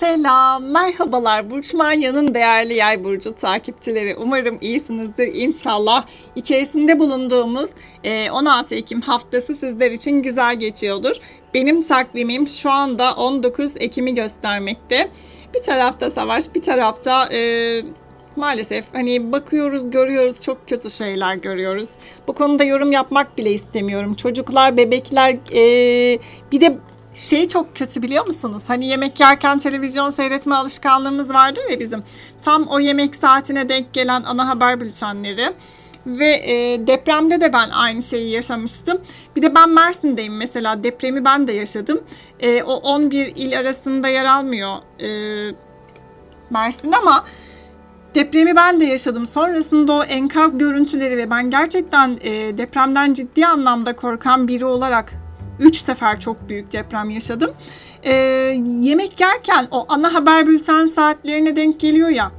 Selam, merhabalar Burç Manya'nın değerli yay burcu takipçileri. Umarım iyisinizdir inşallah. İçerisinde bulunduğumuz e, 16 Ekim haftası sizler için güzel geçiyordur. Benim takvimim şu anda 19 Ekim'i göstermekte. Bir tarafta savaş, bir tarafta e, maalesef hani bakıyoruz, görüyoruz, çok kötü şeyler görüyoruz. Bu konuda yorum yapmak bile istemiyorum. Çocuklar, bebekler, e, bir de şey çok kötü biliyor musunuz? Hani yemek yerken televizyon seyretme alışkanlığımız vardır ya bizim. Tam o yemek saatine denk gelen ana haber bültenleri. Ve e, depremde de ben aynı şeyi yaşamıştım. Bir de ben Mersin'deyim mesela. Depremi ben de yaşadım. E, o 11 il arasında yer almıyor e, Mersin ama depremi ben de yaşadım. Sonrasında o enkaz görüntüleri ve ben gerçekten e, depremden ciddi anlamda korkan biri olarak 3 sefer çok büyük deprem yaşadım. Ee, yemek yerken o ana haber bülten saatlerine denk geliyor ya.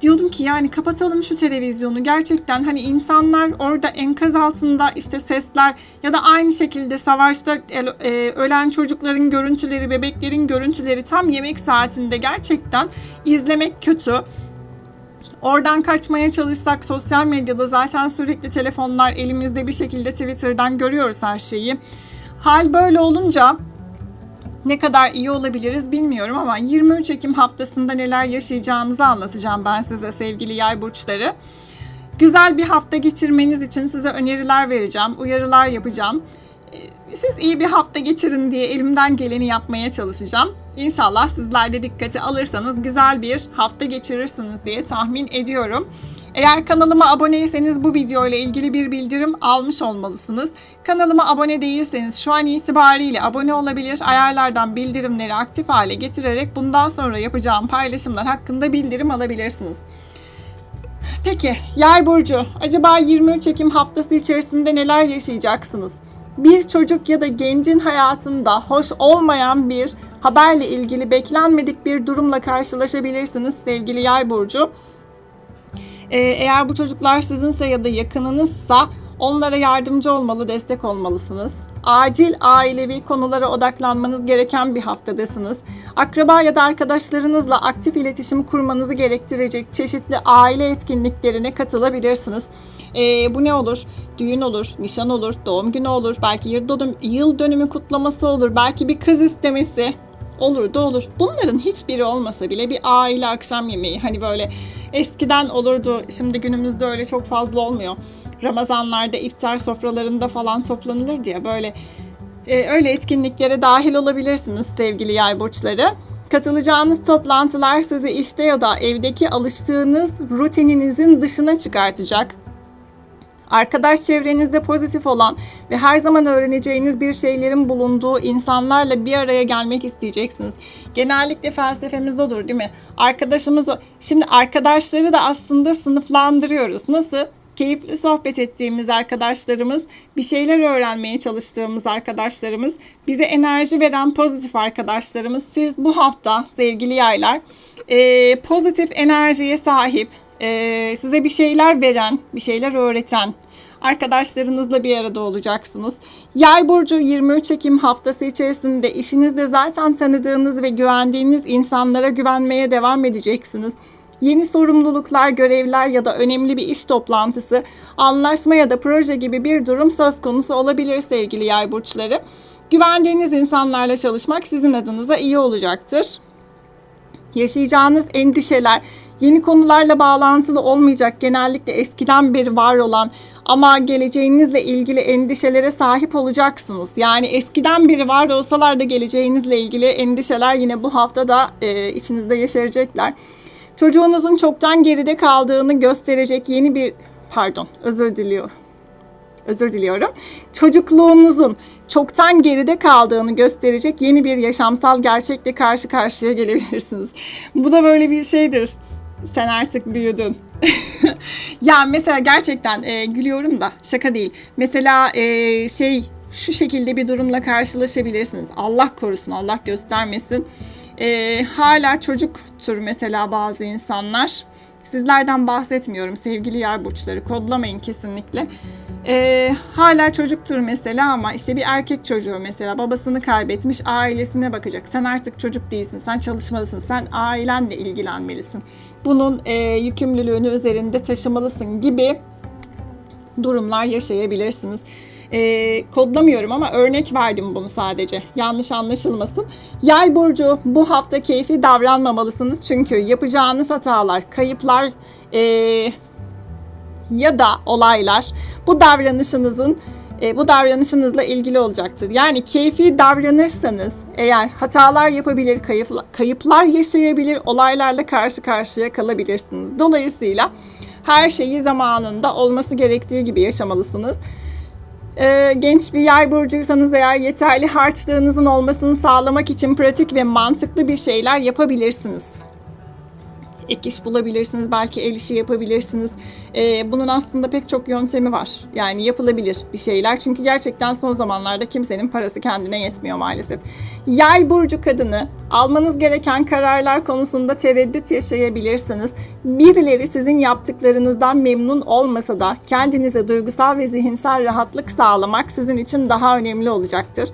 Diyordum ki yani kapatalım şu televizyonu. Gerçekten hani insanlar orada enkaz altında işte sesler ya da aynı şekilde savaşta e, ölen çocukların görüntüleri, bebeklerin görüntüleri tam yemek saatinde gerçekten izlemek kötü. Oradan kaçmaya çalışsak sosyal medyada zaten sürekli telefonlar elimizde bir şekilde Twitter'dan görüyoruz her şeyi. Hal böyle olunca ne kadar iyi olabiliriz bilmiyorum ama 23 Ekim haftasında neler yaşayacağınızı anlatacağım ben size sevgili yay burçları. Güzel bir hafta geçirmeniz için size öneriler vereceğim, uyarılar yapacağım. Ee, Siz iyi bir hafta geçirin diye elimden geleni yapmaya çalışacağım. İnşallah sizler de dikkate alırsanız güzel bir hafta geçirirsiniz diye tahmin ediyorum. Eğer kanalıma aboneyseniz bu video ile ilgili bir bildirim almış olmalısınız. Kanalıma abone değilseniz şu an itibariyle abone olabilir, ayarlardan bildirimleri aktif hale getirerek bundan sonra yapacağım paylaşımlar hakkında bildirim alabilirsiniz. Peki Yay burcu acaba 23 Ekim haftası içerisinde neler yaşayacaksınız? Bir çocuk ya da gencin hayatında hoş olmayan bir haberle ilgili beklenmedik bir durumla karşılaşabilirsiniz sevgili Yay burcu. Ee, eğer bu çocuklar sizinse ya da yakınınızsa onlara yardımcı olmalı, destek olmalısınız. Acil ailevi konulara odaklanmanız gereken bir haftadasınız. Akraba ya da arkadaşlarınızla aktif iletişim kurmanızı gerektirecek çeşitli aile etkinliklerine katılabilirsiniz. Ee, bu ne olur? Düğün olur, nişan olur, doğum günü olur, belki yıl dönümü, yıl dönümü kutlaması olur, belki bir kız istemesi olur da olur. Bunların hiçbiri olmasa bile bir aile akşam yemeği hani böyle eskiden olurdu. Şimdi günümüzde öyle çok fazla olmuyor. Ramazanlarda iftar sofralarında falan toplanılır diye böyle e, öyle etkinliklere dahil olabilirsiniz sevgili yay burçları. Katılacağınız toplantılar sizi işte ya da evdeki alıştığınız rutininizin dışına çıkartacak. Arkadaş çevrenizde pozitif olan ve her zaman öğreneceğiniz bir şeylerin bulunduğu insanlarla bir araya gelmek isteyeceksiniz. Genellikle felsefemiz odur değil mi? Arkadaşımız. Şimdi arkadaşları da aslında sınıflandırıyoruz. Nasıl? Keyifli sohbet ettiğimiz arkadaşlarımız, bir şeyler öğrenmeye çalıştığımız arkadaşlarımız, bize enerji veren pozitif arkadaşlarımız. Siz bu hafta sevgili yaylar pozitif enerjiye sahip, e, size bir şeyler veren, bir şeyler öğreten arkadaşlarınızla bir arada olacaksınız. Yay burcu 23 Ekim haftası içerisinde işinizde zaten tanıdığınız ve güvendiğiniz insanlara güvenmeye devam edeceksiniz. Yeni sorumluluklar, görevler ya da önemli bir iş toplantısı, anlaşma ya da proje gibi bir durum söz konusu olabilir sevgili yay burçları. Güvendiğiniz insanlarla çalışmak sizin adınıza iyi olacaktır. Yaşayacağınız endişeler yeni konularla bağlantılı olmayacak. Genellikle eskiden beri var olan ama geleceğinizle ilgili endişelere sahip olacaksınız. Yani eskiden biri var olsalar da geleceğinizle ilgili endişeler yine bu hafta da e, içinizde yaşayacaklar. Çocuğunuzun çoktan geride kaldığını gösterecek yeni bir pardon özür diliyorum. Özür diliyorum. Çocukluğunuzun çoktan geride kaldığını gösterecek yeni bir yaşamsal gerçekle karşı karşıya gelebilirsiniz. Bu da böyle bir şeydir. Sen artık büyüdün. ya mesela gerçekten e, gülüyorum da şaka değil. Mesela e, şey şu şekilde bir durumla karşılaşabilirsiniz. Allah korusun, Allah göstermesin. E, hala çocuktur mesela bazı insanlar. Sizlerden bahsetmiyorum sevgili yay burçları. Kodlamayın kesinlikle. Ee, hala çocuktur mesela ama işte bir erkek çocuğu mesela babasını kaybetmiş ailesine bakacak. Sen artık çocuk değilsin, sen çalışmalısın, sen ailenle ilgilenmelisin. Bunun e, yükümlülüğünü üzerinde taşımalısın gibi durumlar yaşayabilirsiniz. Ee, kodlamıyorum ama örnek verdim bunu sadece. Yanlış anlaşılmasın. Yay burcu bu hafta keyfi davranmamalısınız çünkü yapacağınız hatalar, kayıplar, ee, ya da olaylar bu davranışınızın e, bu davranışınızla ilgili olacaktır. Yani keyfi davranırsanız eğer hatalar yapabilir, kayıpla- kayıplar yaşayabilir, olaylarla karşı karşıya kalabilirsiniz. Dolayısıyla her şeyi zamanında olması gerektiği gibi yaşamalısınız. Ee, genç bir yay burcuysanız eğer yeterli harçlığınızın olmasını sağlamak için pratik ve mantıklı bir şeyler yapabilirsiniz ek iş bulabilirsiniz, belki el işi yapabilirsiniz. Ee, bunun aslında pek çok yöntemi var. Yani yapılabilir bir şeyler. Çünkü gerçekten son zamanlarda kimsenin parası kendine yetmiyor maalesef. Yay burcu kadını almanız gereken kararlar konusunda tereddüt yaşayabilirsiniz. Birileri sizin yaptıklarınızdan memnun olmasa da kendinize duygusal ve zihinsel rahatlık sağlamak sizin için daha önemli olacaktır.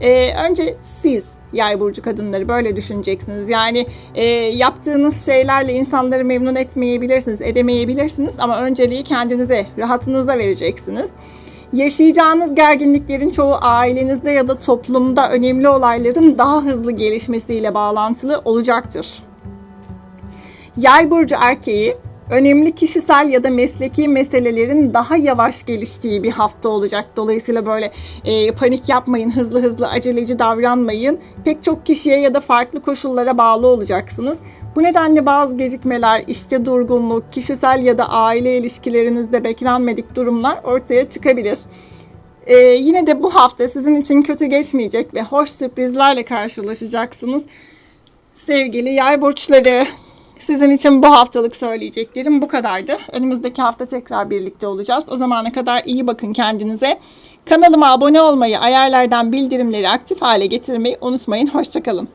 Ee, önce siz yay burcu kadınları böyle düşüneceksiniz. Yani e, yaptığınız şeylerle insanları memnun etmeyebilirsiniz, edemeyebilirsiniz ama önceliği kendinize, rahatınıza vereceksiniz. Yaşayacağınız gerginliklerin çoğu ailenizde ya da toplumda önemli olayların daha hızlı gelişmesiyle bağlantılı olacaktır. Yay burcu erkeği önemli kişisel ya da mesleki meselelerin daha yavaş geliştiği bir hafta olacak. Dolayısıyla böyle e, panik yapmayın, hızlı hızlı aceleci davranmayın. Pek çok kişiye ya da farklı koşullara bağlı olacaksınız. Bu nedenle bazı gecikmeler, işte durgunluk, kişisel ya da aile ilişkilerinizde beklenmedik durumlar ortaya çıkabilir. E, yine de bu hafta sizin için kötü geçmeyecek ve hoş sürprizlerle karşılaşacaksınız. Sevgili yay burçları, sizin için bu haftalık söyleyeceklerim bu kadardı. Önümüzdeki hafta tekrar birlikte olacağız. O zamana kadar iyi bakın kendinize. Kanalıma abone olmayı, ayarlardan bildirimleri aktif hale getirmeyi unutmayın. Hoşçakalın.